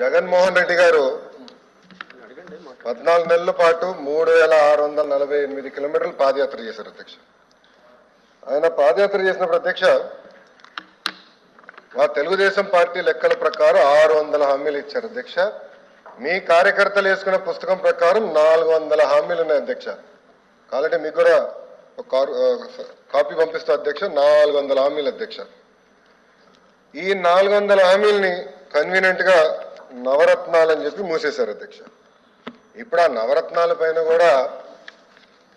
జగన్మోహన్ రెడ్డి గారు పద్నాలుగు నెలల పాటు మూడు వేల ఆరు వందల నలభై ఎనిమిది కిలోమీటర్లు పాదయాత్ర చేశారు అధ్యక్ష. ఆయన పాదయాత్ర చేసినప్పుడు అధ్యక్ష మా తెలుగుదేశం పార్టీ లెక్కల ప్రకారం ఆరు వందల హామీలు ఇచ్చారు అధ్యక్ష. మీ కార్యకర్తలు వేసుకున్న పుస్తకం ప్రకారం నాలుగు వందల హామీలు ఉన్నాయి అధ్యక్ష. కాబట్టి మీకు కూడా ఒక కాపీ పంపిస్తా అధ్యక్ష నాలుగు వందల హామీలు అధ్యక్ష. ఈ నాలుగు వందల హామీల్ని కన్వీనియంట్గా నవరత్నాలు అని చెప్పి మూసేశారు అధ్యక్ష. ఇప్పుడు ఆ నవరత్నాల పైన కూడా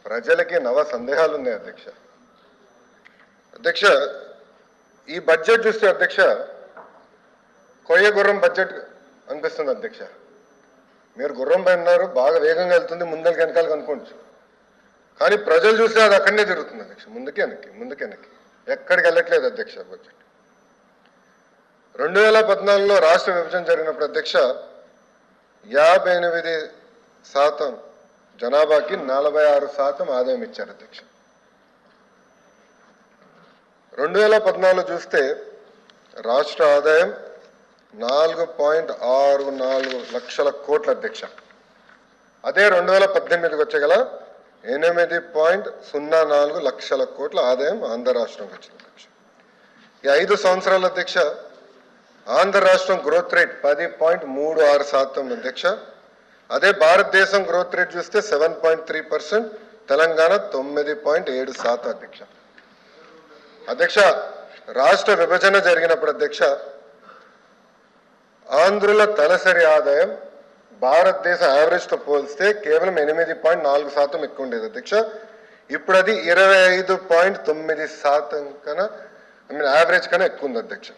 ప్రజలకి నవ సందేహాలు ఉన్నాయి అధ్యక్ష. అధ్యక్ష ఈ బడ్జెట్ చూస్తే అధ్యక్ష కొయ్య గుర్రం బడ్జెట్ అనిపిస్తుంది అధ్యక్ష. మీరు గుర్రం పైన ఉన్నారు బాగా వేగంగా వెళ్తుంది ముందరికి వెనకాలకు అనుకోవచ్చు. కానీ ప్రజలు చూస్తే అది అక్కడనే తిరుగుతుంది అధ్యక్ష. ముందుకి వెనక్కి ముందుకి వెనక్కి ఎక్కడికి వెళ్ళట్లేదు అధ్యక్ష బడ్జెట్. రెండు వేల పద్నాలుగులో రాష్ట్ర విభజన జరిగినప్పుడు అధ్యక్ష యాభై ఎనిమిది శాతం జనాభాకి నలభై ఆరు శాతం ఆదాయం ఇచ్చారు అధ్యక్ష. రెండు వేల పద్నాలుగు చూస్తే రాష్ట్ర ఆదాయం నాలుగు పాయింట్ ఆరు నాలుగు లక్షల కోట్ల అధ్యక్ష. అదే రెండు వేల పద్దెనిమిదికి వచ్చే గల ఎనిమిది పాయింట్ సున్నా నాలుగు లక్షల కోట్ల ఆదాయం ఆంధ్ర రాష్ట్రంకి వచ్చింది అధ్యక్ష. ఈ ఐదు సంవత్సరాల అధ్యక్ష ఆంధ్ర రాష్ట్రం గ్రోత్ రేట్ పది పాయింట్ మూడు ఆరు శాతం అధ్యక్ష. అదే భారతదేశం గ్రోత్ రేట్ చూస్తే seven point three percent Telangana తొమ్మిది పాయింట్ ఏడు శాతం అధ్యక్ష. అధ్యక్ష రాష్ట్ర విభజన జరిగినప్పుడు అధ్యక్ష ఆంధ్రుల తలసరి ఆదాయం భారతదేశ యావరేజ్తో పోలిస్తే కేవలం ఎనిమిది పాయింట్ నాలుగు శాతం ఎక్కువ ఉండేది అధ్యక్ష. ఇప్పుడు అది ఇరవై ఐదు పాయింట్ తొమ్మిది శాతం కన్నా ఐ మీన్ యావరేజ్ కన్నా ఎక్కువ ఉంది అధ్యక్ష.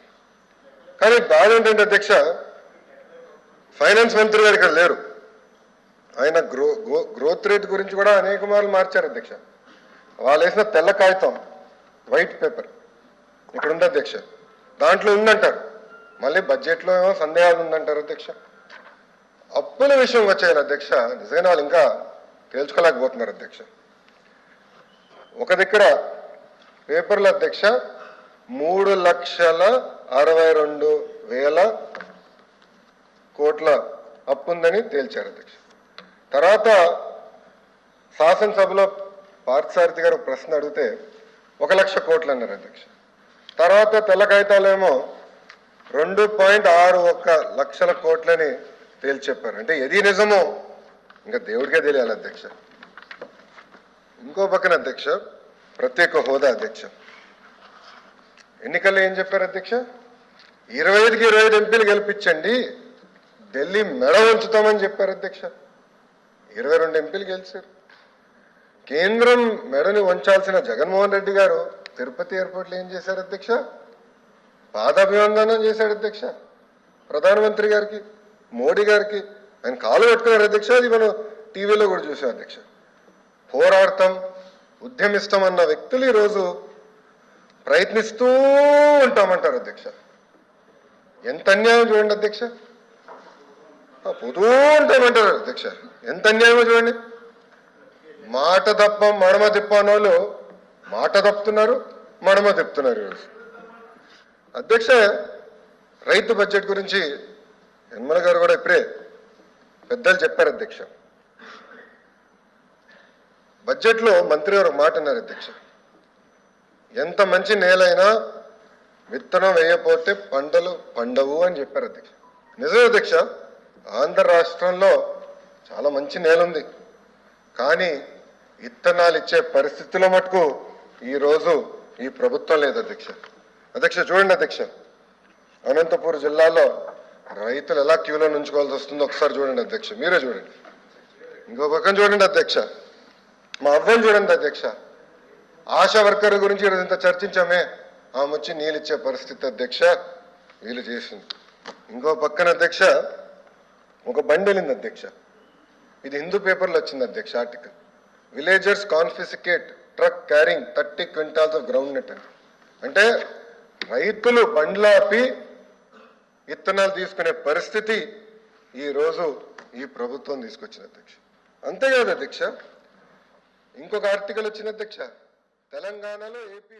కానీ బాధ ఏంటంటే అధ్యక్ష ఫైనాన్స్ మంత్రి గారు ఇక్కడ లేరు. ఆయన గ్రో గ్రోత్ రేట్ గురించి కూడా అనేక మార్లు మార్చారు అధ్యక్ష. వాళ్ళు వేసిన తెల్ల కాగితం వైట్ పేపర్ ఇక్కడ ఉంది అధ్యక్ష. దాంట్లో ఉందంటారు. మళ్ళీ బడ్జెట్లో ఏమో సందేహాలు ఉందంటారు అధ్యక్ష. అప్పుల విషయం వచ్చాయి అధ్యక్ష. నిజంగా వాళ్ళు ఇంకా తేల్చుకోలేకపోతున్నారు అధ్యక్ష. ఒక దగ్గర పేపర్ల అధ్యక్ష మూడు లక్షల అరవై రెండు వేల కోట్ల అప్పు ఉందని తేల్చారు అధ్యక్ష. తర్వాత శాసనసభలో పార్థసారథి గారు ప్రశ్న అడిగితే ఒక లక్ష కోట్లు అన్నారు అధ్యక్ష. తర్వాత తెల్ల కాగితాలేమో రెండు పాయింట్ ఆరు ఒక్క లక్షల కోట్లని తేల్చెప్పారు. అంటే ఏది నిజమో ఇంకా దేవుడికే తెలియాలి అధ్యక్ష. ఇంకో పక్కన అధ్యక్ష ప్రత్యేక హోదా అధ్యక్ష. ఎన్నికల్లో ఏం చెప్పారు అధ్యక్ష? ఇరవై ఐదుకి ఇరవై ఐదు ఎంపీలు గెలిపించండి ఢిల్లీ మెడ ఉంచుతామని చెప్పారు అధ్యక్ష. ఇరవై రెండు ఎంపీలు గెలిచారు. కేంద్రం మెడని వంచాల్సిన జగన్మోహన్ రెడ్డి గారు తిరుపతి ఎయిర్పోర్ట్లో ఏం చేశారు అధ్యక్ష? పాదాభివందనం చేశాడు అధ్యక్ష. ప్రధానమంత్రి గారికి మోడీ గారికి ఆయన కాలు పెట్టుకున్నారు అధ్యక్ష. అది మనం టీవీలో కూడా చూసాం అధ్యక్ష. పోరాడతాం ఉద్యమిస్తాం అన్న వ్యక్తులు ఈరోజు ప్రయత్నిస్తూ ఉంటామంటారు అధ్యక్ష. ఎంత అన్యాయం చూడండి అధ్యక్ష. పోతూ ఉంటామంటారు అధ్యక్ష. ఎంత అన్యాయమో చూడండి. మాట తప్ప మడమ తిప్పని వాళ్ళు మాట తప్పుతున్నారు మడమ తిప్పుతున్నారు ఈరోజు అధ్యక్ష రైతు బడ్జెట్ గురించి యనమల గారు కూడా ఇప్పుడే పెద్దలు చెప్పారు అధ్యక్ష. బడ్జెట్లో మంత్రి గారు మాట అన్నారు అధ్యక్ష. ఎంత మంచి నేలైనా విత్తనం వేయపోతే పంటలు పండవు అని చెప్పారు అధ్యక్ష. నిజమే అధ్యక్ష ఆంధ్ర రాష్ట్రంలో చాలా మంచి నేల ఉంది కానీ విత్తనాలు ఇచ్చే పరిస్థితిలో మటుకు ఈరోజు ఈ ప్రభుత్వం లేదు అధ్యక్ష. అధ్యక్ష చూడండి అధ్యక్ష. అనంతపూర్ జిల్లాలో రైతులు ఎలా క్యూలో నుంచుకోవాల్సి వస్తుందో ఒకసారి చూడండి అధ్యక్ష. మీరే చూడండి. ఇంకో పక్కన చూడండి అధ్యక్ష. మా అవ్వని చూడండి అధ్యక్ష. ఆశా వర్కర్ గురించి ఇంత చర్చించామే. ఆమె వచ్చి నీళ్ళు ఇచ్చే పరిస్థితి అధ్యక్ష వీళ్ళు చేసింది. ఇంకో పక్కన అధ్యక్ష ఒక బండి వెళ్ళింది అధ్యక్ష. ఇది హిందూ పేపర్లో వచ్చింది అధ్యక్ష article. Villagers confiscate truck carrying thirty quintals of groundnut అని. అంటే రైతులు బండ్లాపి విత్తనాలు తీసుకునే పరిస్థితి ఈ రోజు ఈ ప్రభుత్వం తీసుకొచ్చిన అధ్యక్ష. అంతేకాదు అధ్యక్ష ఇంకొక ఆర్టికల్ వచ్చిన అధ్యక్ష. తెలంగాణలో ఏపీ